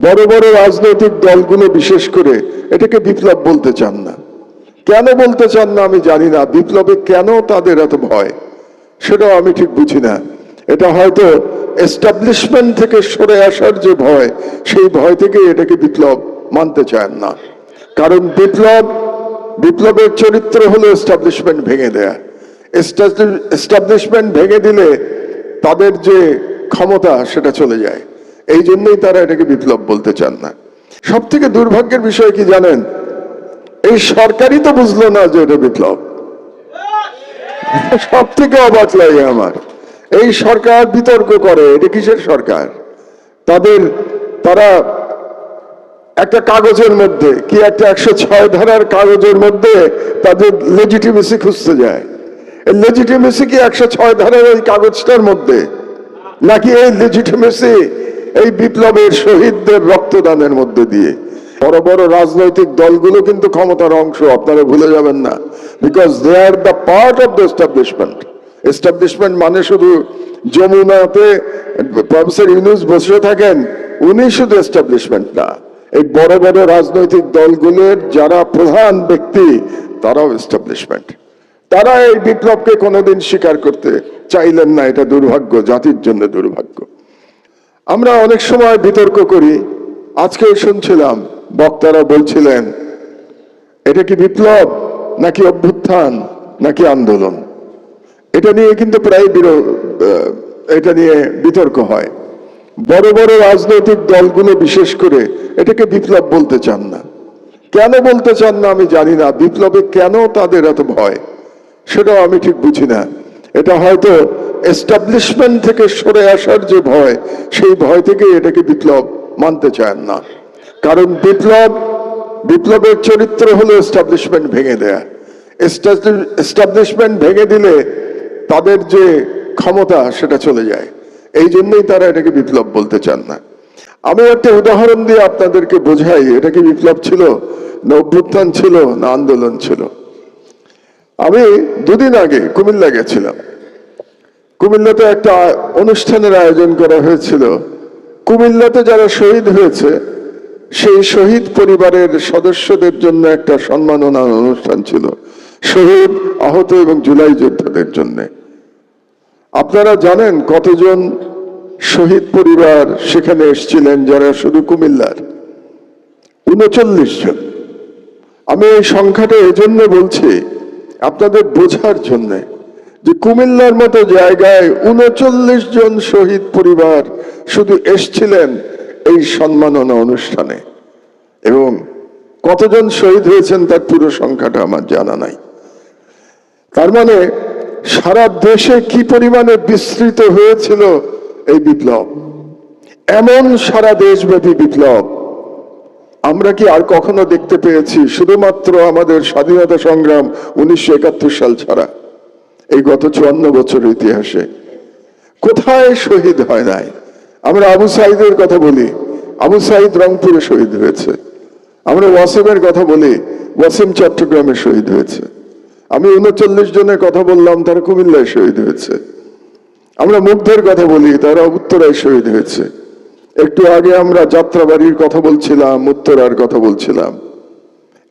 বড় বড় রাজনৈতিক দলগুলো বিশেষ করে এটাকে বিপ্লব বলতে চান না। কেন বলতে চান না আমি জানি না, বিপ্লবে কেন তাদের এত ভয়, সেটাও আমি ঠিক বুঝি না। এটা হয়তো এস্টাবলিশমেন্ট থেকে সরে আসার যে ভয়, সেই ভয় থেকে এটাকে বিপ্লব মানতে চান না। কারণ বিপ্লব, বিপ্লবের চরিত্র হলো এস্টাবলিশমেন্ট ভেঙে দেয়া। এস্টাবলিশমেন্ট ভেঙে দিলে তাদের যে ক্ষমতা, সেটা চলে যায়। এই জন্যই তারা এটাকে বিপ্লব বলতে চান না। সব থেকে দুর্ভাগ্যের বিষয় কি জানেন? এই সরকারই তো বুঝলো না যে এটা বিপ্লব। সব থেকে অবাক লাগে আমার। এই সরকার বিতর্ক করে, এটা কিসের সরকার? তাদের, তারা একটা কাগজের মধ্যে, কি একটা একশো ছয় ধারার কাগজের মধ্যে তাদের লেজিটিমেসি খুঁজতে যায়। লেজিটিমেসি কি একশো ছয় ধারার ওই কাগজটার মধ্যে? নাকি এই লেজিটিমেসি এই বিপ্লবের শহীদদের রক্তদানের মধ্যে দিয়ে। বড় বড় রাজনৈতিক দলগুলো কিন্তু ক্ষমতার অংশ, আপনারা ভুলে যাবেন না। Because they are the part of the establishment establishment মানে শুধু যমুনাতে প্রফেসর ইউনুস বসে থাকেন, উনি শুধু এস্টাবলিশমেন্ট না। এই বড় বড় রাজনৈতিক দলগুলোর যারা প্রধান ব্যক্তি, তারাও এস্টাবলিশমেন্ট তারা এই বিপ্লবকে কোনোদিন স্বীকার করতে চাইলেন না, এটা দুর্ভাগ্য, জাতির জন্য দুর্ভাগ্য। আমরা অনেক সময় বিতর্ক করি। আজকে শুনছিলাম, বক্তারা বলছিলেন, এটা কি বিপ্লব, নাকি অভ্যুত্থান, নাকি আন্দোলন? এটা নিয়ে কিন্তু প্রায় এটা নিয়ে বিতর্ক হয়। বড় বড় রাজনৈতিক দলগুলো বিশেষ করে এটাকে বিপ্লব বলতে চান না। কেন বলতে চান না আমি জানি না। বিপ্লবে কেন তাদের এত ভয়? সেটাও আমি ঠিক বুঝি না। এটা হয়তো এস্টাবলিশমেন্ট থেকে সরে আসার যে ভয়, সেই ভয় থেকে এটাকে বিপ্লব মানতে চান না। কারণ বিপ্লব, বিপ্লবের চরিত্র হলো এস্টাবলিশমেন্ট ভেঙে দেয়া। এস্টাবলিশমেন্ট ভেঙে দিলে তাদের যে ক্ষমতা, সেটা চলে যায়। এই জন্যই তারা এটাকে বিপ্লব বলতে চান না। আমি একটা উদাহরণ দিয়ে আপনাদেরকে বোঝাই, এটা কি বিপ্লব ছিল? না অভ্যুত্থান ছিল, না আন্দোলন ছিল? আমি দুদিন আগে কুমিল্লা গেছিলাম। কুমিল্লাতে একটা অনুষ্ঠানের আয়োজন করা হয়েছিল। কুমিল্লাতে যারা শহীদ হয়েছে, সেই শহীদ পরিবারের সদস্যদের জন্য একটা সম্মাননা অনুষ্ঠান ছিল। শহীদ, আহত এবং জুলাই যোদ্ধাদের জন্য। আপনারা জানেন কতজন শহীদ পরিবার সেখানে এসেছিলেন যারা শুধু কুমিল্লার? উনচল্লিশ জন। আমি এই সংখ্যাটা এজন্য বলছি, আপনাদের বোঝার জন্য। যে কুমিল্লার মতো জায়গায় উনচল্লিশ জন শহীদ পরিবার শুধু এসছিলেন এই সম্মাননা অনুষ্ঠানে। এবং কতজন শহীদ হয়েছেন তার পুরো সংখ্যাটা আমার জানা নাই। তার মানে সারা দেশে কি পরিমাণে বিস্তৃত হয়েছিল এই বিপ্লব? এমন সারা দেশব্যাপী বিপ্লব। আমরা কি আর কখনো দেখতে পেয়েছি? শুধুমাত্র আমাদের স্বাধীনতা সংগ্রাম উনিশশো একাত্তর সাল ছাড়া। এই গত চুয়ান্ন বছরের ইতিহাসে। কোথায় শহীদ হয় নাই? আমরা আবু সাইদের কথা বলি। আবু সাইদ রংপুরে শহীদ হয়েছে। আমরা ওয়াসিমের কথা বলি। ওয়াসিম চট্টগ্রামে শহীদ হয়েছে। আমি উনচল্লিশ জনের কথা বললাম, তারা কুমিল্লায় শহীদ হয়েছে। আমরা মুগ্ধের কথা বলি, তারা উত্তরায় শহীদ হয়েছে। একটু আগে আমরা যাত্রাবাড়ির কথা বলছিলাম, উত্তরার কথা বলছিলাম।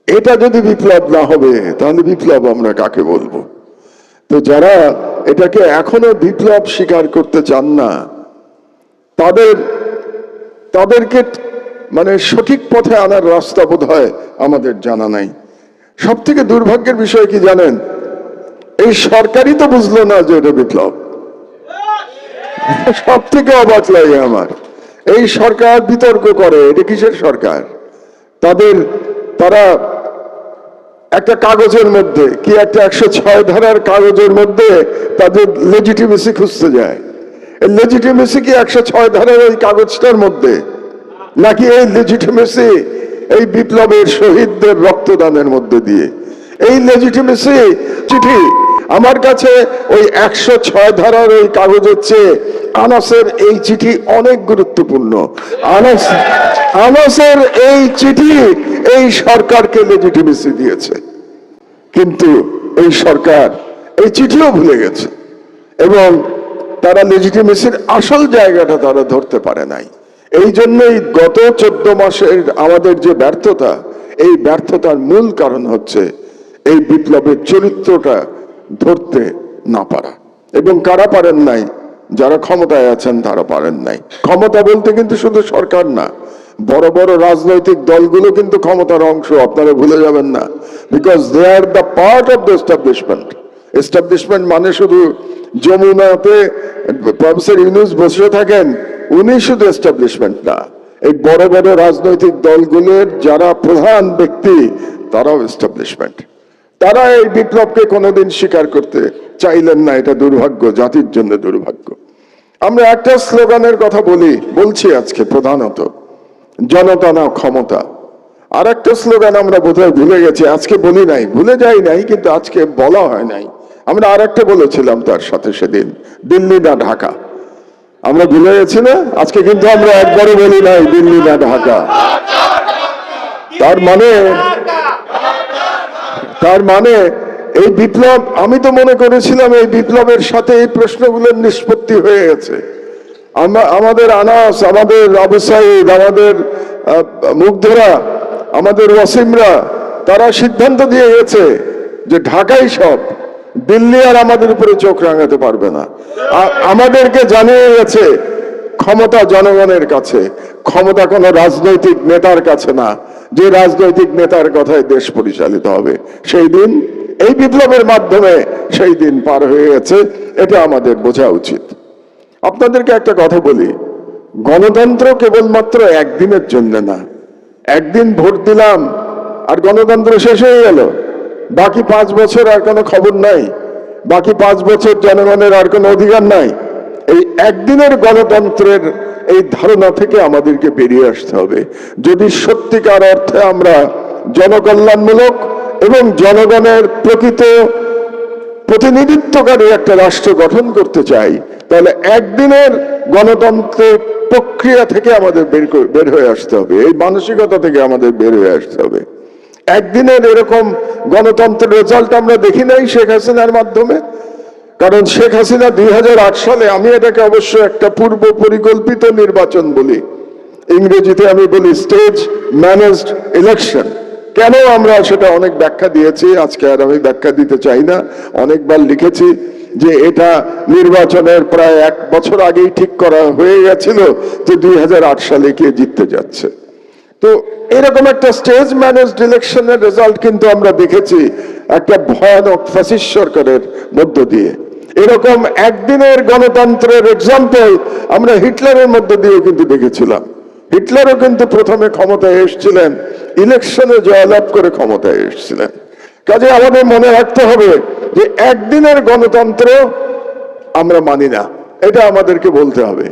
এটা যদি বিপ্লব না হবে, তাহলে বিপ্লব আমরা কাকে বলব? তো যারা এটাকে এখনও বিপ্লব স্বীকার করতে চান না, তাদের, তাদেরকে মানে সঠিক পথে আনার রাস্তা বোধ হয় আমাদের জানা নাই। সব থেকে দুর্ভাগ্যের বিষয় কি জানেন? এই সরকারই তো বুঝলো না যে এটা বিপ্লব। সব থেকে অবাক লাগে আমার। এই সরকার বিতর্ক করে, এটা কিসের সরকার? তাদের, তারা একটা কাগজের মধ্যে, কি একটা একশো ছয় ধারার কাগজের মধ্যে তাদের লেজিটিমেসি খুঁজতে যায়? লেজিটিমেসি কি একশো ছয় ধারার ওই কাগজটার মধ্যে? নাকি এই লেজিটিমেসি এই বিপ্লবের শহীদদের রক্তদানের মধ্যে দিয়ে? এই লেজিটিমেসি চিঠি আমার কাছে ওই একশো ছয় ধারার ওই কাগজের চেয়ে আনাসের এই চিঠি অনেক গুরুত্বপূর্ণ। আনাস, আনাসের এই চিঠি এই সরকারকে লেজিটিমেসি দিয়েছে। কিন্তু এই সরকার এই চিঠিও ভুলে গেছে এবং তারা লেজিটিমেসির আসল জায়গাটা তারা ধরতে পারে নাই। এই জন্যই গত চোদ্দ মাসের আমাদের যে ব্যর্থতা, এই ব্যর্থতার মূল কারণ হচ্ছে এই বিপ্লবের চরিত্রটা ধরতে না পারা। এবং কারা পারেন নাই যারা ক্ষমতায় আছেন তারা পারেন নাই। ক্ষমতা বলতে কিন্তু শুধু সরকার না, বড় বড় রাজনৈতিক দলগুলো কিন্তু ক্ষমতার অংশ, আপনারা ভুলে যাবেন না। Because they are the part of the establishment establishment মানে শুধু যমুনাতে প্রফেসর ইউনুস বসে থাকেন, উনি শুধু এস্টাবলিশমেন্ট না। এই বড় বড় রাজনৈতিক দলগুলোর যারা প্রধান ব্যক্তি, তারাও এস্টাবলিশমেন্ট তারা এই বিপ্লবকে কোনোদিন স্বীকার করতে চাইলেন না, এটা দুর্ভাগ্য, জাতির জন্য দুর্ভাগ্য। আমরা একটা স্লোগানের কথা বলি, বলছি আজকে প্রধানত, জনতা না ক্ষমতা। আর একটা স্লোগান আমরা বোধহয় ভুলে গেছি, আজকে বলি নাই, ভুলে যাই নাই, কিন্তু আজকে বলা হয় নাই। আমরা আর একটা বলেছিলাম তার সাথে সেদিন, দিল্লি না ঢাকা। আমরা ভুলে গেছি না? আজকে কিন্তু আমরা একবারও বলি নাই, দিল্লি না ঢাকা। তার মানে তার মানে এই বিপ্লব, আমি তো মনে করেছিলাম এই বিপ্লবের সাথে এই প্রশ্নগুলোর নিষ্পত্তি হয়ে গেছে। আমাদের আনাস, আমাদের আবু সাইদ, আমাদের মুগ্ধরা, আমাদের ওয়াসিমরা, তারা সিদ্ধান্ত দিয়ে গেছে যে ঢাকাই সব, দিল্লি আর আমাদের উপরে চোখ রাঙাতে পারবে না। আমাদেরকে জানিয়ে গেছে, ক্ষমতা জনগণের কাছে, ক্ষমতা কোনো রাজনৈতিক নেতার কাছে না। যে রাজনৈতিক নেতার কথায় দেশ পরিচালিত হবে, সেই দিন এই বিপ্লবের মাধ্যমে সেই দিন পার হয়ে গেছে, এটা আমাদের বোঝা উচিত। আপনাদেরকে একটা কথা বলি, গণতন্ত্র কেবলমাত্র একদিনের জন্য না, একদিন ভোট দিলাম আর গণতন্ত্র শেষ হয়ে গেল, বাকি পাঁচ বছর আর কোনো খবর নাই, বাকি পাঁচ বছর জনগণের আর কোনো অধিকার নাই, এই একদিনের গণতন্ত্রের এই ধারণা থেকে আমাদেরকে বেরিয়ে আসতে হবে। যদি সত্যিকার অর্থে আমরা জনকল্যাণমূলক এবং জনগণের প্রকৃত প্রতিনিধিত্বকারী একটা রাষ্ট্র গঠন করতে চাই, তাহলে একদিনের গণতান্ত্রিক প্রক্রিয়া থেকে আমাদের বের বের হয়ে আসতে হবে। এই মানসিকতা থেকে আমাদের বের হয়ে আসতে হবে। একদিনের এরকম গণতন্ত্রের রেজাল্ট আমরা দেখি নাই শেখ হাসিনার মাধ্যমে। কারণ শেখ হাসিনা দুই হাজার আট সালে, আমি এটাকে অবশ্য একটা পূর্ব পরিকল্পিত নির্বাচন বলি। ইংরেজিতে আমি বলি স্টেজ ম্যানেজড ইলেকশন কেন আমরা সেটা অনেক ব্যাখ্যা দিয়েছি, আজকে আর আমি ব্যাখ্যা দিতে চাই না। অনেকবার লিখেছি যে এটা নির্বাচনের প্রায় এক বছর আগেই ঠিক করা হয়ে গেছিল যে দুই হাজার আট সালে কে জিততে যাচ্ছে। তো এরকম একটা স্টেজ ম্যানেজড ইলেকশনের রেজাল্ট কিন্তু আমরা দেখেছি একটা ভয়ানক ফ্যাসিস্ট সরকারের মধ্য দিয়ে। এরকম একদিনের গণতন্ত্রের এক্সাম্পল আমরা হিটলারের মধ্যে দিয়েও কিন্তু দেখেছিলাম। হিটলারও কিন্তু প্রথমে ক্ষমতায় এসেছিলেন, ইলেকশনে জয়লাভ করে ক্ষমতায় এসেছিলেন। কাজে আমাদের মনে রাখতে হবে যে একদিনের গণতন্ত্র আমরা মানি না, এটা আমাদেরকে বলতে হবে।